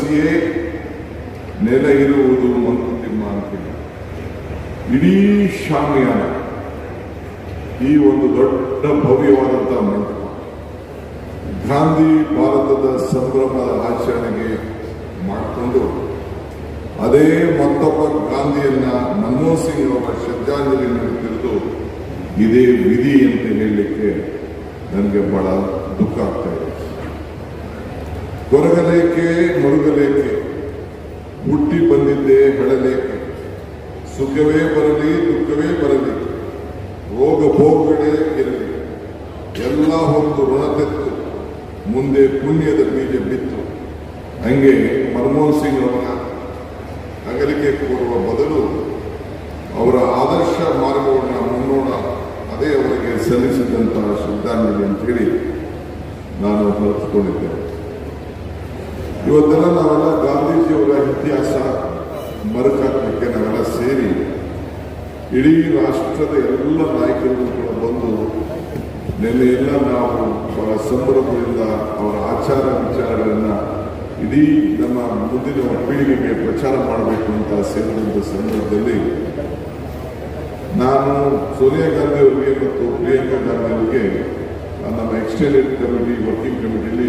ನೆಲ ನೆಲೆ ಇರುವುದು ಮಂಕುತಿಮ್ಮ ಅಂತಿಲ್ಲ ಇಡೀ ಶಾಮಿಯಾನ ಈ ಒಂದು ದೊಡ್ಡ ಭವ್ಯವಾದಂತಹ ಮಂಟಪ ಗಾಂಧಿ ಭಾರತದ ಸಂಭ್ರಮದ ಆಚರಣೆಗೆ ಮಾಡಿಕೊಂಡು ಅದೇ ಮತ್ತೊಬ್ಬ ಗಾಂಧಿಯನ್ನ ಮನಮೋಹನ್ ಸಿಂಗ್ ಅವರ ಶ್ರದ್ಧಾಂಜಲಿ ನೀಡುತ್ತಿರುವುದು ಇದೇ ವಿಧಿ ಅಂತ ಹೇಳಲಿಕ್ಕೆ ನನಗೆ ಬಹಳ ದುಃಖ ಆಗ್ತಾ ಇದೆ. ಕೊರಗಲೇಕೆ ಮರುಗಲೇಕೆ? ಹುಟ್ಟಿ ಬಂದಿದ್ದೆ ಹೆಳಲೇಕೆ? ಸುಖವೇ ಬರಲಿ, ದುಃಖವೇ ಬರಲಿ, ರೋಗ ಭೋಗಗಳೇ ಇರಲಿ. ಎಲ್ಲ ಹೊತ್ತು ಋಣ ತೆತ್ತು, ಮುಂದೆ ಪುಣ್ಯದ ಬೀಜ ಬಿತ್ತು. ಹಂಗೆ ಮನಮೋಹನ್ ಸಿಂಗ್ ಅವರ ಅಗಲಿಕೆ ಕೋರುವ ಬದಲು ಅವರ ಆದರ್ಶ ಮಾರ್ಗವನ್ನು ಮುನ್ನೋಣ, ಅದೇ ಅವರಿಗೆ ಸಲ್ಲಿಸಿದಂತಹ ಶ್ರದ್ಧಾಂಜಲಿ ಅಂತೇಳಿ ನಾನು ಹೊರತುಕೊಂಡಿದ್ದೇನೆ ಇವತ್ತೆಲ್ಲ ನಾವೆಲ್ಲ ಗಾಂಧೀಜಿಯವರ ಇತಿಹಾಸ ಮರುಕಾಕ್ಲಿಕ್ಕೆ ನಾವೆಲ್ಲ ಸೇರಿ ಇಡೀ ರಾಷ್ಟ್ರದ ಎಲ್ಲ ನಾಯಕರು ಕೂಡ ಬಂದು ನಿನ್ನೆ ಎಲ್ಲ ನಾವು ಬಹಳ ಸಂಭ್ರಮದಿಂದ ಅವರ ಆಚಾರ ವಿಚಾರಗಳನ್ನು ಇಡೀ ನಮ್ಮ ಮುಂದಿನ ಪೀಳಿಗೆಗೆ ಪ್ರಚಾರ ಮಾಡಬೇಕು ಅಂತ ಸೇರಿದಂಥ ಸಂದರ್ಭದಲ್ಲಿ ನಾನು ಸೋನಿಯಾ ಗಾಂಧಿ ಅವರಿಗೆ ಮತ್ತು ಪ್ರಿಯಾಂಕಾ ಗಾಂಧಿ ಅವರಿಗೆ ನಮ್ಮ ಎಕ್ಸ್ಟೆಂಡೆಡ್ ಕಮಿಟಿ, ವರ್ಕಿಂಗ್ ಕಮಿಟಿಲಿ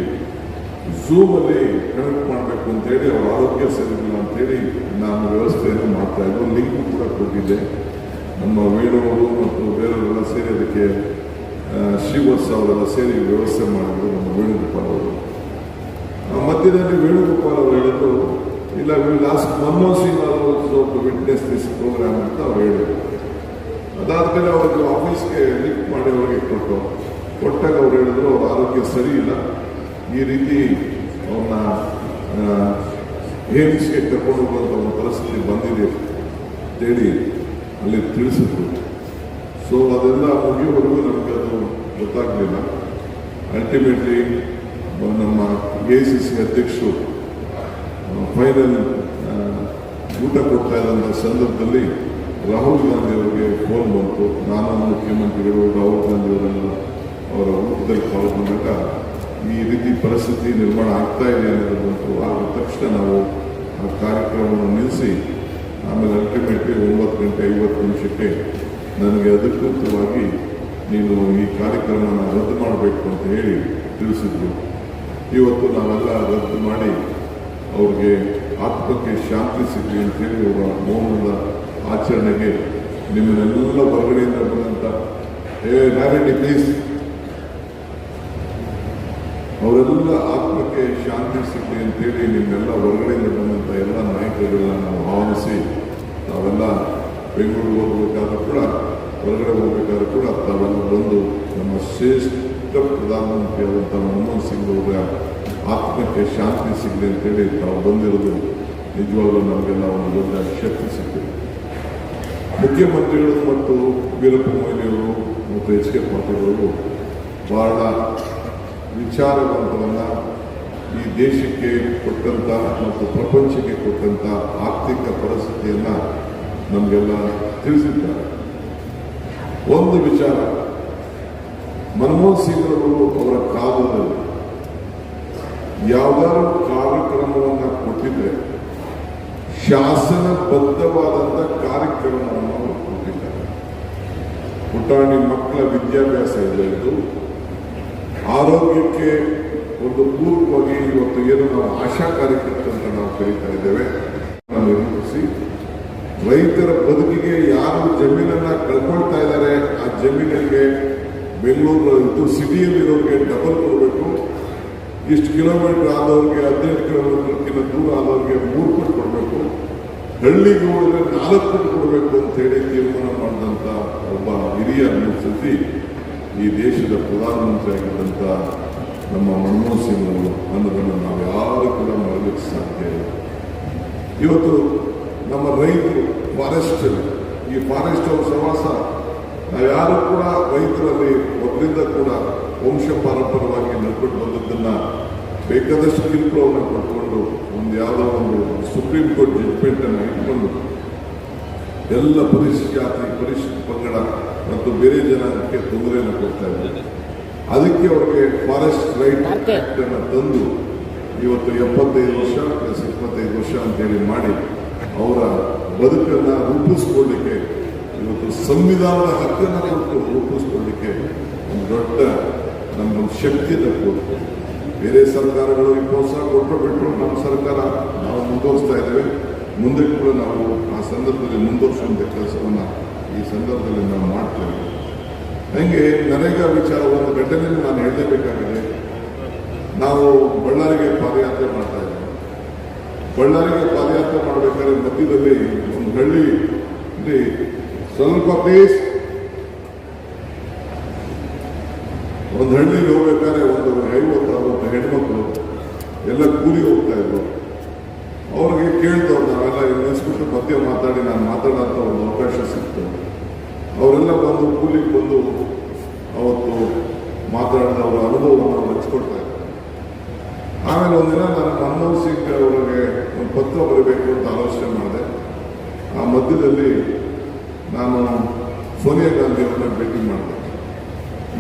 ಝೂಮ್ ಅಲ್ಲಿ ಕನೆಕ್ಟ್ ಮಾಡಬೇಕು ಅಂತೇಳಿ ಅವರ ಆರೋಗ್ಯ ಸರಿಯಿಲ್ಲ ಅಂತೇಳಿ ನಾನು ವ್ಯವಸ್ಥೆಯನ್ನು ಮಾಡ್ತಾ ಇದ್ದೆ. ಲಿಂಕ್ ಕೂಡ ಕೊಟ್ಟಿದ್ದೆ. ನಮ್ಮ ವೀಣವರು ಮತ್ತು ಬೇರೆಯವರೆಲ್ಲ ಸೇರಿ ಅದಕ್ಕೆ ಶ್ರೀವತ್ಸ ಅವರೆಲ್ಲ ಸೇರಿ ವ್ಯವಸ್ಥೆ ಮಾಡಿದ್ರು ನಮ್ಮ ವೇಣುಗೋಪಾಲ್ ಅವರು. ಮಧ್ಯದಲ್ಲಿ ವೇಣುಗೋಪಾಲ್ ಅವರು ಹೇಳಿದ್ರು ಇಲ್ಲ ಲಾಸ್ಟ್ ಮನಮೋಹನ್ ಸಿಂಗ್ ಅವರು ವಿಟ್ನೆಸ್ ದಿಸ್ ಪ್ರೋಗ್ರಾಮ್ ಅಂತ ಅವ್ರು ಹೇಳಿದ್ರು. ಅದಾದ್ಮೇಲೆ ಅವ್ರಿಗೆ ಆಫೀಸ್ಗೆ ಲಿಂಕ್ ಮಾಡಿ ಅವ್ರಿಗೆ ಕೊಟ್ಟು, ಕೊಟ್ಟಾಗ ಅವ್ರು ಹೇಳಿದ್ರು, ಅವ್ರ ಆರೋಗ್ಯ ಸರಿ ಇಲ್ಲ. ಈ ರೀತಿ ಅವ್ರನ್ನ ಏಮ್ಸ್ಗೆ ಕರ್ಕೊಂಡು ಹೋಗುವಂಥ ಒಂದು ಪರಿಸ್ಥಿತಿ ಬಂದಿದೆ ಅಂತೇಳಿ ಅಲ್ಲಿ ತಿಳಿಸಿದ್ರು. ಸೊ ಅದೆಲ್ಲ ಮುಗಿಯುವವರೆಗೂ ನಮಗೆ ಅದು ಗೊತ್ತಾಗಲಿಲ್ಲ. ಅಲ್ಟಿಮೇಟ್ಲಿ ನಮ್ಮ ಎ ಸಿ ಸಿ ಅಧ್ಯಕ್ಷರು ಫೈನಲ್ ಊಟ ಕೊಡ್ತಾ ಇದ್ದಂಥ ಸಂದರ್ಭದಲ್ಲಿ ರಾಹುಲ್ ಗಾಂಧಿ ಅವರಿಗೆ ಫೋನ್ ಬಂತು. ನಾನು ಮುಖ್ಯಮಂತ್ರಿಗಳು, ರಾಹುಲ್ ಗಾಂಧಿ ಅವರನ್ನು ಅವರ ಊಟದಲ್ಲಿ ಪಾಲ್ಗೊಂಡಾಗ ಈ ರೀತಿ ಪರಿಸ್ಥಿತಿ ನಿರ್ಮಾಣ ಆಗ್ತಾ ಇದೆ ಅನ್ನೋದು ಆದ ತಕ್ಷಣ ನಾವು ಆ ಕಾರ್ಯಕ್ರಮವನ್ನು ನಿಲ್ಲಿಸಿ, ಆಮೇಲೆ ಅಲ್ಟಿಮೇಟ್ಲಿ ಒಂಬತ್ತು ಗಂಟೆ ಐವತ್ತು ನಿಮಿಷಕ್ಕೆ ನನಗೆ ಅಧಿಕೃತವಾಗಿ ನೀನು ಈ ಕಾರ್ಯಕ್ರಮನ ರದ್ದು ಮಾಡಬೇಕು ಅಂತ ಹೇಳಿ ತಿಳಿಸಿದ್ರು. ಇವತ್ತು ನಾವೆಲ್ಲ ರದ್ದು ಮಾಡಿ ಅವ್ರಿಗೆ ಆತ್ಮಕ್ಕೆ ಶಾಂತಿ ಸಿಗಲಿ ಅಂತ ಹೇಳಿ ಅವರ ಮೌನದ ಆಚರಣೆಗೆ ನಿಮ್ಮನ್ನೆಲ್ಲ ಹೊರಗಡೆಯಿಂದ ಬಂದಂತ, ಏ ನಾರಾಯಣಿ ಪ್ಲೀಸ್ ಅವರೆಲ್ಲ ಆತ್ಮಕ್ಕೆ ಶಾಂತಿ ಸಿಗಲಿ ಅಂತೇಳಿ ನಿಮ್ಮೆಲ್ಲ ಹೊರಗಡೆಯಿಂದ ಬಂದಂಥ ಎಲ್ಲ ನಾಯಕರುಗಳನ್ನ ನಾವು ಆಹ್ವಾನಿಸಿ, ತಾವೆಲ್ಲ ಬೆಂಗಳೂರಿಗೆ ಹೋಗಬೇಕಾದ್ರೂ ಕೂಡ, ಹೊರಗಡೆ ಹೋಗಬೇಕಾದ್ರೂ ಕೂಡ ತಾವೆಲ್ಲ ಬಂದು ನಮ್ಮ ಶ್ರೇಷ್ಠ ಪ್ರಧಾನಮಂತ್ರಿ ಆದಂಥ ಮನಮೋಹನ್ ಸಿಂಗ್ ಅವರ ಆತ್ಮಕ್ಕೆ ಶಾಂತಿ ಸಿಗಲಿ ಅಂತೇಳಿ ತಾವು ಬಂದಿರೋದು ನಿಜವಾಗ್ಲೂ ನಮಗೆಲ್ಲ ಒಂದು ದೊಡ್ಡ ಶಕ್ತಿ ಸಿಕ್ಕಿದೆ. ಮುಖ್ಯಮಂತ್ರಿಗಳು ಮತ್ತು ವೀರಪ್ಪ ಮೊಯ್ಲಿಯವರು ಮತ್ತು ಎಚ್ ಕೆ ಪಾಟೀಲ್ ಅವರು ಬಹಳ ವಿಚಾರವಂತರನ್ನ ಈ ದೇಶಕ್ಕೆ ಕೊಟ್ಟಂತ ಮತ್ತು ಪ್ರಪಂಚಕ್ಕೆ ಕೊಟ್ಟಂತ ಆರ್ಥಿಕ ಪರಿಸ್ಥಿತಿಯನ್ನ ನಮಗೆಲ್ಲ ತಿಳಿಸಿದ್ದಾರೆ. ಒಂದು ವಿಚಾರ, ಮನಮೋಹನ್ ಸಿಂಗ್ ಅವರು ಕಾಲದಲ್ಲಿ ಯಾವ್ದಾದ್ರು ಕಾರ್ಯಕ್ರಮವನ್ನು ಕೊಟ್ಟಿದ್ರೆ ಶಾಸನಬದ್ಧವಾದಂಥ ಕಾರ್ಯಕ್ರಮವನ್ನು ಕೊಟ್ಟಿದ್ದಾರೆ. ಪುಟಾಣಿ ಮಕ್ಕಳ ವಿದ್ಯಾಭ್ಯಾಸ ಇದ್ದು ಆರೋಗ್ಯಕ್ಕೆ ಒಂದು ಪೂರ್ವವಾಗಿ ಇವತ್ತು ಏನು ನಾವು ಆಶಾ ಕಾರ್ಯಕರ್ತ ಅಂತ ನಾವು ಕರೀತಾ ಇದ್ದೇವೆ ನಾವು ನಿರೂಪಿಸಿ ರೈತರ ಬದುಕಿಗೆ ಯಾರು ಜಮೀನನ್ನ ಕಳ್ಕೊಳ್ತಾ ಇದ್ದಾರೆ, ಆ ಜಮೀನಿಗೆ ಬೆಂಗಳೂರು ಸಿಟಿಯಲ್ಲಿರೋರಿಗೆ ಡಬಲ್ ಕೊಡಬೇಕು. ಇಷ್ಟು ಕಿಲೋಮೀಟರ್ ಆದವ್ರಿಗೆ ಹದಿನೆಂಟು ಕಿಲೋಮೀಟರ್ಗಿಂತ ದೂರ ಆದವ್ರಿಗೆ ಮೂರು ಕೊಟ್ಟು ಕೊಡಬೇಕು. ಹಳ್ಳಿಗೆ ಹೋದ್ರೆ ನಾಲ್ಕು ಕೊಡಬೇಕು ಅಂತ ಹೇಳಿ ತೀರ್ಮಾನ ಮಾಡಿದಂಥ ಒಬ್ಬ ಹಿರಿಯ ಸುದ್ದಿ ಈ ದೇಶದ ಪ್ರಧಾನಮಂತ್ರಿ ಆಗಿದ್ದಂಥ ನಮ್ಮ ಮನಮೋಹನ್ ಸಿಂಗ್ ಅವರು ಅನ್ನೋದನ್ನು ನಾವು ಯಾರು ಕೂಡ ಮರಲಿಕ್ಕೆ ಸಾಧ್ಯ ಇಲ್ಲ. ಇವತ್ತು ನಮ್ಮ ರೈತರು ಫಾರೆಸ್ಟ್ ಈ ಫಾರೆಸ್ಟ್ ಅವ್ರ ಸಮಾಸ ನಾವು ಯಾರು ಕೂಡ ರೈತರಲ್ಲಿ ಒಬ್ಬರಿಂದ ಕೂಡ ವಂಶ ಪಾರಂಪರವಾಗಿ ನಡ್ಕೊಂಡು ಬಂದದ್ದನ್ನು ಬೇಕಾದಷ್ಟು ಕಿರುಕುಳವನ್ನು ಪಡ್ಕೊಂಡು ಒಂದು ಯಾವುದೋ ಒಂದು ಸುಪ್ರೀಂ ಕೋರ್ಟ್ ಜಡ್ಜ್ಮೆಂಟನ್ನು ಇಟ್ಕೊಂಡು ಎಲ್ಲ ಪರಿಶಿಷ್ಟ ಜಾತಿ, ಪರಿಶಿಷ್ಟ ಪಂಗಡ ಮತ್ತು ಬೇರೆ ಜನಕ್ಕೆ ತೊಂದರೆಯನ್ನು ಕೊಡ್ತಾ ಇದ್ದಾರೆ ಅದಕ್ಕೆ ಅವರಿಗೆ ಫಾರೆಸ್ಟ್ ರೈಟ್ ಅನ್ನು ತಂದು ಇವತ್ತು ಎಪ್ಪತ್ತೈದು ವರ್ಷ ಪ್ಲಸ್ ಇಪ್ಪತ್ತೈದು ವರ್ಷ ಅಂತೇಳಿ ಮಾಡಿ ಅವರ ಬದುಕನ್ನು ರೂಪಿಸ್ಕೊಳ್ಳಿಕ್ಕೆ ಇವತ್ತು ಸಂವಿಧಾನದ ಹಕ್ಕನ್ನು ಕೊಟ್ಟು ರೂಪಿಸ್ಕೊಳ್ಳಿಕ್ಕೆ ಒಂದು ದೊಡ್ಡ ನಮ್ಮ ಶಕ್ತಿ ಕೊಟ್ಟು ಬೇರೆ ಸರ್ಕಾರಗಳು ಈ ಪ್ರೋತ್ಸಾಹ ಕೊಟ್ಟು ಬಿಟ್ಟು ನಮ್ಮ ಸರ್ಕಾರ ನಾವು ಮುಂದುವರಿಸ್ತಾ ಇದ್ದೇವೆ. ಮುಂದೆ ಕೂಡ ನಾವು ಆ ಸಂದರ್ಭದಲ್ಲಿ ಮುಂದುವರಿಸುವಂಥ ಕೆಲಸವನ್ನು ಈ ಸಂದರ್ಭದಲ್ಲಿ ನಾವು ಮಾಡ್ತೇವೆ ನನಗೆ ನರೇಗಾ ವಿಚಾರ ಒಂದು ಘಟನೆಯನ್ನು ನಾನು ಹೇಳಲೇಬೇಕಾಗಿದೆ. ನಾವು ಬಳ್ಳಾರಿಗೆ ಪಾದಯಾತ್ರೆ ಮಾಡ್ತಾ ಇದ್ದೀವಿ. ಬಳ್ಳಾರಿಗೆ ಪಾದಯಾತ್ರೆ ಮಾಡಬೇಕಾದ್ರೆ ಮಧ್ಯದಲ್ಲಿ ಒಂದು ಹಳ್ಳಿ ಇಲ್ಲಿ ಸ್ವಲ್ಪ ಪ್ಲೇಸ್ ಒಂದು ಹಳ್ಳಿಗೆ ಹೋಗ್ಬೇಕಾದ್ರೆ ಒಂದು ಐವತ್ತು ಅರವತ್ತು ಹೆಣ್ಮಕ್ಳು ಎಲ್ಲ ಕೂಲಿ ಹೋಗ್ತಾ ಇದ್ರು. ಅವ್ರಿಗೆ ಕೇಳ್ತವ್ರು ನಾವೆಲ್ಲ ನಿಲ್ಲಿಸ್ಬಿಟ್ಟು ಮತ್ತೆ ಮಾತಾಡಿ, ನಾನು ಮಾತಾಡೋಂಥ ಒಂದು ಅವಕಾಶ ಸಿಕ್ತು. ಅವರೆಲ್ಲ ಬಂದು ಕೂಲಿಗೆ ಬಂದು ಅವತ್ತು ಮಾತಾಡಿದ ಅವರ ಅನುಭವವನ್ನು ಇದ್ದಾರೆ ಆಮೇಲೆ ಒಂದಿನ ನಾನು ಮನಮೋಹನ್ ಸಿಂಗ್ ಅವರಿಗೆ ಒಂದು ಪತ್ರ ಬರಬೇಕು ಅಂತ ಆಲೋಚನೆ ಮಾಡಿದೆ. ಆ ಮಧ್ಯದಲ್ಲಿ ನಾನು ಸೋನಿಯಾ ಗಾಂಧಿ ಭೇಟಿ ಮಾಡಿದೆ.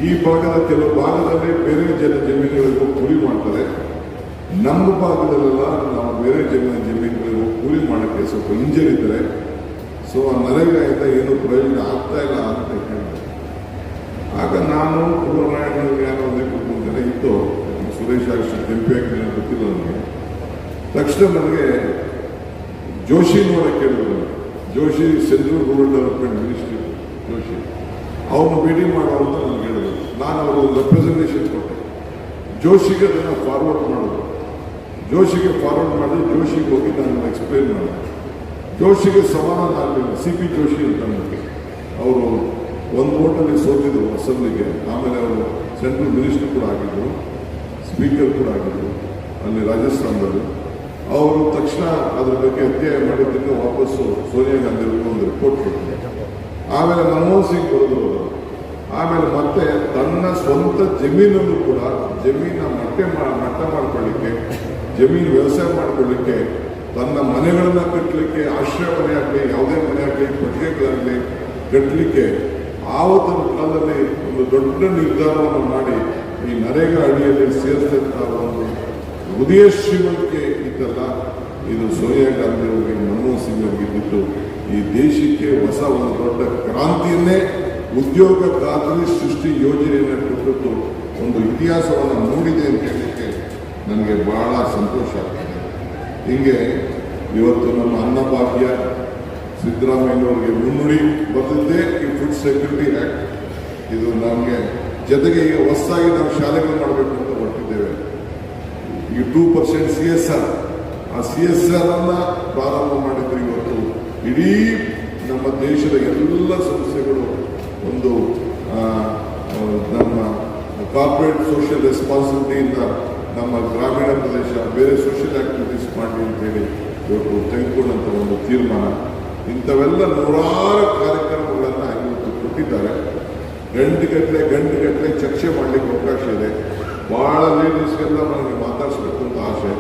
ಈ ಭಾಗದ ಕೆಲವು ಭಾಗದಲ್ಲಿ ಬೇರೆ ಜನ ಜಮೀನುಗಳಿಗೂ ಕೂಲಿ ಮಾಡ್ತಾರೆ. ನಮ್ಮ ಭಾಗದಲ್ಲೆಲ್ಲ ನಾವು ಬೇರೆ ಜನ ಜಮೀನುಗಳಿಗೂ ಕೂಲಿ ಮಾಡೋಕ್ಕೆ ಸ್ವಲ್ಪ ಹಿಂಜರಿದ್ದಾರೆ. ಸೊ ಆ ನರೇಗಾಯಿಂದ ಏನು ಪ್ರಯೋಜನ ಆಗ್ತಾ ಇಲ್ಲ ಅಂತ ಹೇಳಿದೆ ಆಗ ನಾನು ಕುಮಾರನಾಯಕನಿಗೆ ಏನೋ ಒಂದೇ ಅಂತ ಇತ್ತು. ಸುರೇಶ್ ಅಷ್ಟು ಕೆಂಪಿ ಹಾಕಿದ್ರೆ ಗೊತ್ತಿಲ್ಲ ನನಗೆ. ತಕ್ಷಣ ನನಗೆ ಜೋಶಿ ನೋಡ ಕೇಳಿದ್ರು Joshi central rural development ministry Joshi. ಅವನು ಭೇಟಿ ಮಾಡೋ ಅಂತ ನನಗೆ ಹೇಳಿದ್ರು. ನಾನು ಅವರು ರೆಪ್ರೆಸೆಂಟೇಷನ್ ಕೊಟ್ಟೆ. ಜೋಶಿಗೆ ಅದನ್ನು ಫಾರ್ವರ್ಡ್ ಮಾಡಿದ್ರು. ಜೋಶಿಗೆ ಫಾರ್ವರ್ಡ್ ಮಾಡಿ, ಜೋಶಿಗೆ ಹೋಗಿ ನಾನು ಎಕ್ಸ್ಪ್ಲೇನ್ ಮಾಡಿದೆ ಜೋಶಿಗೆ ಸಮಾಧಾನ ಆಗಲಿಲ್ಲ. ಸಿ ಪಿ ಜೋಶಿ ಅಂತ ನನಗೆ ಅವರು ಒಂದು ಓಟಲ್ಲಿ ಸೋತಿದ್ರು ಅಸೆಂಬ್ಲಿಗೆ ಆಮೇಲೆ ಅವರು ಸೆಂಟ್ರಲ್ ಮಿನಿಸ್ಟರ್ ಕೂಡ ಆಗಿದ್ದರು ಸ್ಪೀಕರ್ ಕೂಡ ಆಗಿದ್ದರು ಅಲ್ಲಿ ರಾಜಸ್ಥಾನದಲ್ಲಿ. ಅವರು ತಕ್ಷಣ ಅದ್ರ ಬಗ್ಗೆ ಅಧ್ಯಯನ ಮಾಡಿದ್ದಕ್ಕೆ ವಾಪಸ್ಸು ಸೋನಿಯಾ ಗಾಂಧಿ ಅವರಿಗೆ ಒಂದು ರಿಪೋರ್ಟ್ ಕೊಟ್ಟರು ಆಮೇಲೆ ಮನಮೋಹನ್ ಸಿಂಗ್ ಅವರು ಆಮೇಲೆ ಮತ್ತೆ ತನ್ನ ಸ್ವಂತ ಜಮೀನನ್ನು ಕೂಡ, ಜಮೀನ ಮಟ್ಟೆ ಮಟ್ಟ ಮಾಡ್ಕೊಳ್ಳಿಕ್ಕೆ ಜಮೀನು ವ್ಯವಸಾಯ ಮಾಡಿಕೊಳ್ಳಿಕ್ಕೆ, ತನ್ನ ಮನೆಗಳನ್ನ ಕಟ್ಟಲಿಕ್ಕೆ ಆಶ್ರಯ ಮನೆ ಆಗಲಿ, ಯಾವುದೇ ಮನೆ ಆಗಲಿ ಪಟ್ಟಿಗೆಗಳಾಗಲಿ ಕಟ್ಟಲಿಕ್ಕೆ ಆವತ್ತಿನ ಕಾಲದಲ್ಲಿ ಒಂದು ದೊಡ್ಡ ನಿರ್ಧಾರವನ್ನು ಮಾಡಿ ಈ ನರೇಗಾ ಅಡಿಯಲ್ಲಿ ಸೇರಿಸಿದಂಥ ಒಂದು ಹೃದಯ ಶ್ರೀಮಂತಿಕೆ ಇದ್ದಲ್ಲ, ಇದು ಸೋನಿಯಾ ಗಾಂಧಿ ಅವರಿಗೆ ಮನಮೋಹನ್ ಸಿಂಗ್ ಅವರಿಗೆ ಈ ದೇಶಕ್ಕೆ ಹೊಸ ಒಂದು ದೊಡ್ಡ ಕ್ರಾಂತಿಯನ್ನೇ ಉದ್ಯೋಗ ಖಾತರಿ ಸೃಷ್ಟಿ ಯೋಜನೆಯನ್ನು ಕೊಟ್ಟಿದ್ದು ಒಂದು ಇತಿಹಾಸವನ್ನು ಮೂಡಿದೆ ಅಂತ ಹೇಳಲಿಕ್ಕೆ ನನಗೆ ಬಹಳ ಸಂತೋಷ ಆಗ್ತದೆ. ಹೀಗೆ ಇವತ್ತು ನಮ್ಮ ಅನ್ನಭಾಗ್ಯ ಸಿದ್ದರಾಮಯ್ಯನವರಿಗೆ ಮುನ್ನುಡಿ ಬರೆದಿದ್ದೇ ಈ ಫುಡ್ ಸೆಕ್ಯೂರಿಟಿ ಆ್ಯಕ್ಟ್ ಇದು ನಮಗೆ ಜೊತೆಗೆ ಈಗ ಹೊಸದಾಗಿ ನಾವು ಶಾಲೆಗಳು ಮಾಡಬೇಕು ಅಂತ ಹೊರಟಿದ್ದೇವೆ. ಈ two percent C S R ಆ ಸಿ ಎಸ್ ಆರ್ ಅನ್ನ ಪ್ರಾರಂಭ ಮಾಡಿದ್ರು ಇವತ್ತು. ಇಡೀ ನಮ್ಮ ದೇಶದ ಎಲ್ಲ ಸಂಸ್ಥೆಗಳು ಒಂದು ನಮ್ಮ ಕಾರ್ಪೊರೇಟ್ ಸೋಷಿಯಲ್ ರೆಸ್ಪಾನ್ಸಿಬಿಲಿಟಿಯಿಂದ ನಮ್ಮ ಗ್ರಾಮೀಣ ಪ್ರದೇಶ ಬೇರೆ ಸೋಷಿಯಲ್ ಆಕ್ಟಿವಿಟೀಸ್ ಮಾಡಿ ಅಂತೇಳಿ ಇವತ್ತು ತೆಗೆದುಕೊಂಡಂಥ ಒಂದು ತೀರ್ಮಾನ. ಇಂಥವೆಲ್ಲ ನೂರಾರು ಕಾರ್ಯಕ್ರಮಗಳನ್ನು ಇವತ್ತು ಕೊಟ್ಟಿದ್ದಾರೆ. ಗಂಟೆಗಟ್ಟಲೆ ಗಂಟೆಗಟ್ಟಲೆ ಚರ್ಚೆ ಮಾಡಲಿಕ್ಕೆ ಅವಕಾಶ ಇದೆ. ಬಹಳ ಲೇಡೀಸ್ಗೆಲ್ಲ ನನಗೆ ಮಾತಾಡಿಸ್ಬೇಕು ಅಂತ ಆಸೆ.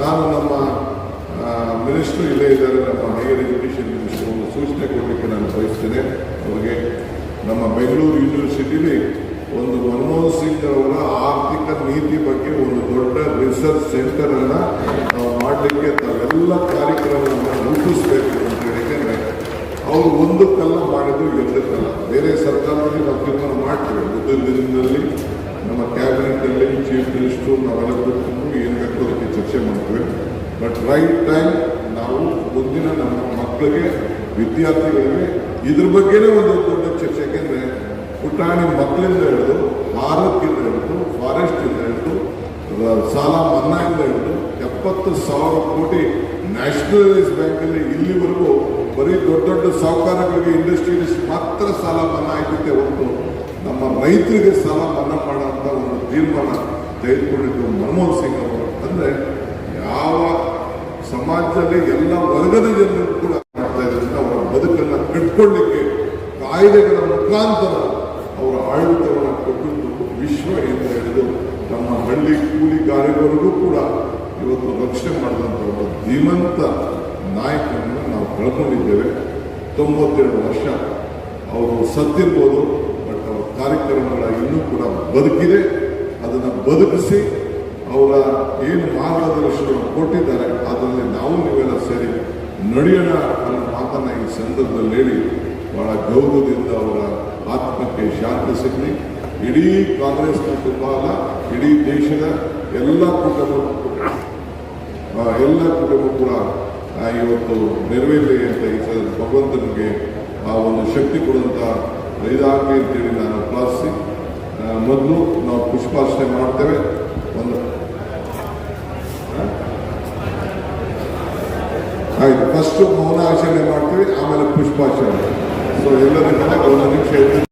ನಾನು ನಮ್ಮ ಮಿನಿಸ್ಟ್ರು ಇಲ್ಲೇ ಇದ್ದಾರೆ, ನಮ್ಮ ಹೈಯರ್ ಎಜುಕೇಷನ್ ಮಿನಿಸ್ಟ್ರು ಒಂದು ಸೂಚನೆ ಕೊಡಲಿಕ್ಕೆ ನಾನು ಬಯಸ್ತೇನೆ. ಅವರಿಗೆ ನಮ್ಮ ಬೆಂಗಳೂರು ಯೂನಿವರ್ಸಿಟಿಲಿ ಒಂದು ಮನಮೋಹನ್ ಸಿಂಗ್ ಅವರ ಆರ್ಥಿಕ ನೀತಿ ಬಗ್ಗೆ ಒಂದು ದೊಡ್ಡ ರಿಸರ್ಚ್ ಸೆಂಟರ್ ಅನ್ನ ಮಾಡಲಿಕ್ಕೆ ತಾವೆಲ್ಲ ಕಾರ್ಯಕ್ರಮವನ್ನು ರೂಪಿಸಬೇಕು ಅಂತ ಹೇಳಿದ್ರೆ ಅವರು ಒಂದು ಕಲ್ಲ ಮಾಡಿದ್ರು ಎರಡು ಕಲ್ಲ. ಬೇರೆ ಸರ್ಕಾರದಲ್ಲಿ ನಾವು ತೀರ್ಮಾನ ಮಾಡ್ತೇವೆ. ಮುಂದಿನ ದಿನದಲ್ಲಿ ನಮ್ಮ ಕ್ಯಾಬಿನೆಟ್ ಅಲ್ಲಿ ಚೀಫ್ ಮಿನಿಸ್ಟರ್ ನಾವೆಲ್ಲ ಕೂತ್ಕೊಂಡು ಏನು ಬೇಕು ಅದಕ್ಕೆ ಚರ್ಚೆ ಮಾಡ್ತೀವಿ. ಬಟ್ ರೈಟ್ ಟೈಮ್ ನಾವು ಮುಂದಿನ ನಮ್ಮ ಮಕ್ಕಳಿಗೆ, ವಿದ್ಯಾರ್ಥಿಗಳಿಗೆ ಇದ್ರ ಬಗ್ಗೆನೇ ಒಂದು ದೊಡ್ಡ ಚರ್ಚೆ ಯಾಕೆಂದ್ರೆ ಪುಟಾಣಿ ಮಕ್ಕಳಿಂದ ಹಿಡಿದು ಭಾರತದಿಂದ ಹಿಡಿದು ಫಾರೆಸ್ಟಿಂದ ಹಿಡಿದು ಸಾಲ ಮನ್ನಾಯಿಂದ ಹಿಡಿದು ಎಪ್ಪತ್ತು ಸಾವಿರ ಕೋಟಿ ನ್ಯಾಷನಲೈಸ್ ಬ್ಯಾಂಕಲ್ಲಿ ಇಲ್ಲಿವರೆಗೂ ಬರೀ ದೊಡ್ಡ ದೊಡ್ಡ ಸಾಹುಕಾರಗಳಿಗೆ ಇಂಡಸ್ಟ್ರೀಸ್ ಮಾತ್ರ ಸಾಲ ಮನ್ನಾ ಆಯ್ತೈತೆ ಹೊರತು ನಮ್ಮ ರೈತರಿಗೆ ಸಾಲ ಮನ್ನಾ ಮಾಡುವಂಥ ಒಂದು ತೀರ್ಮಾನ ತೆಗೆದುಕೊಂಡಿದ್ದು ಮನಮೋಹನ್ ಸಿಂಗ್ ಅವರು. ಅಂದರೆ ಯಾವ ಸಮಾಜದಲ್ಲಿ ಎಲ್ಲ ವರ್ಗದ ಜನರು ಕೂಡ ಮಾಡ್ತಾ ಇದ್ದಾರೆ ಅವರ ಬದುಕನ್ನು ಕಟ್ಕೊಳ್ಳಿಕ್ಕೆ ಕಾಯ್ದೆಗಳ ಮುಖಾಂತರ ಅವರ ಆಡಳಿತವನ್ನು ಕೊಟ್ಟಿದ್ದು ವಿಶ್ವ ಎಂದು ಹೇಳಿದ್ದು ನಮ್ಮ ಹಳ್ಳಿ ಕೂಲಿಗಾರರಿಗೂ ಕೂಡ ಇವತ್ತು ರಕ್ಷಣೆ ಮಾಡಿದಂಥ ಒಬ್ಬ ಧೀಮಂತ ನಾಯಕನನ್ನು ನಾವು ಕಳ್ಕೊಂಡಿದ್ದೇವೆ. ತೊಂಬತ್ತೆರಡು ವರ್ಷ ಅವರು ಸತ್ತಿರ್ಬೋದು, ಬಟ್ ಅವರ ಕಾರ್ಯಕ್ರಮಗಳ ಇನ್ನೂ ಕೂಡ ಬದುಕಿದೆ. ಅದನ್ನು ಬದುಕಿಸಿ ಅವರ ಏನು ಮಾರ್ಗದರ್ಶನ ಕೊಟ್ಟಿದ್ದಾರೆ, ಅದರಲ್ಲಿ ನಾವು ನೀವೆಲ್ಲ ಸೇರಿ ನಡೆಯೋಣ ಅನ್ನೋ ಮಾತನ್ನು ಈ ಸಂದರ್ಭದಲ್ಲಿ ಹೇಳಿ ಬಹಳ ಗೌರವದಿಂದ ಅವರ ಆತ್ಮಕ್ಕೆ ಶಾಂತಿ ಸಿಗಲಿ. ಇಡೀ ಕಾಂಗ್ರೆಸ್ ಕುಟುಂಬ ಇಡೀ ದೇಶದ ಎಲ್ಲ ಕುಟುಂಬ ಎಲ್ಲ ಕುಟುಂಬ ಕೂಡ ಇವತ್ತು ನೆರವೇರಲಿ ಅಂತ ಈ ಸಲ ಭಗವಂತನಿಗೆ ಆ ಒಂದು ಶಕ್ತಿ ಕೊಡುವಂಥ ಇದಾಗಲಿ ಅಂತೇಳಿ ನಾನು ಪ್ರಾರ್ಥಿಸಿ. ಮೊದಲು ನಾವು ಪುಷ್ಪಾರ್ಚನೆ ಮಾಡ್ತೇವೆ. ಒಂದು ಆಯಿತು. ಫಸ್ಟ್ ಮೌನ ಆಚರಣೆ ಮಾಡ್ತೀವಿ, ಆಮೇಲೆ ಪುಷ್ಪಾಚರಣೆ ಸೊ